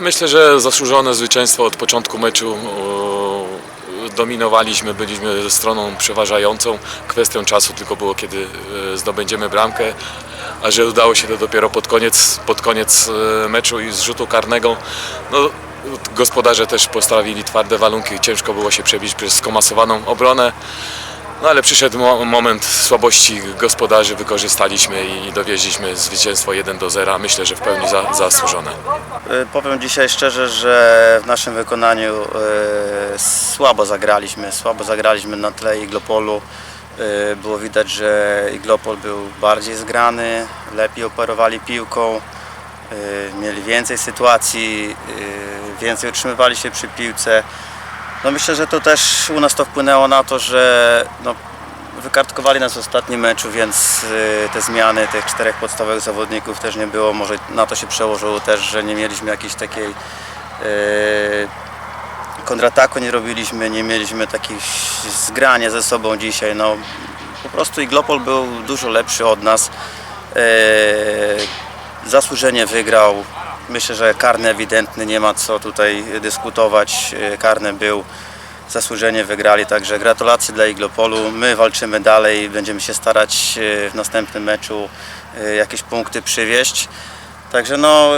myślę, że zasłużone zwycięstwo od początku meczu. Dominowaliśmy, byliśmy stroną przeważającą. Kwestią czasu tylko było, kiedy e, zdobędziemy bramkę. A że udało się to dopiero pod koniec, pod koniec e, meczu i z rzutu karnego. No, gospodarze też postawili twarde warunki. Ciężko było się przebić przez skomasowaną obronę. No ale przyszedł mo- moment słabości gospodarzy, wykorzystaliśmy i dowieźliśmy zwycięstwo 1 do 0. Myślę, że w pełni za, zasłużone. Y, Powiem dzisiaj szczerze, że w naszym wykonaniu y, słabo zagraliśmy. Słabo zagraliśmy na tle Iglopolu. Y, Było widać, że Iglopol był bardziej zgrany, lepiej operowali piłką, mieli więcej sytuacji, więcej utrzymywali się przy piłce. No myślę, że to też u nas to wpłynęło na to, że no, wykartkowali nas w ostatnim meczu, więc y, te zmiany tych czterech podstawowych zawodników też nie było. Może na to się przełożyło też, że nie mieliśmy jakiejś takiej y, kontrataku nie robiliśmy, nie mieliśmy takich zgrania ze sobą dzisiaj. No, po prostu Iglopol był dużo lepszy od nas. Y, zasłużenie wygrał. Myślę, że karny ewidentny, nie ma co tutaj dyskutować. Y, Karny był zasłużenie wygrali, także gratulacje dla Iglopolu. My walczymy dalej, będziemy się starać e, w następnym meczu e, jakieś punkty przywieźć. Także no,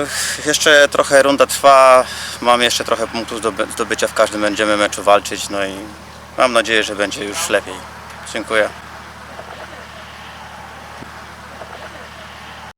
jeszcze trochę runda trwa, mamy jeszcze trochę punktów do zdobycia, w każdym będziemy meczu walczyć, no i mam nadzieję, że będzie już lepiej. Dziękuję.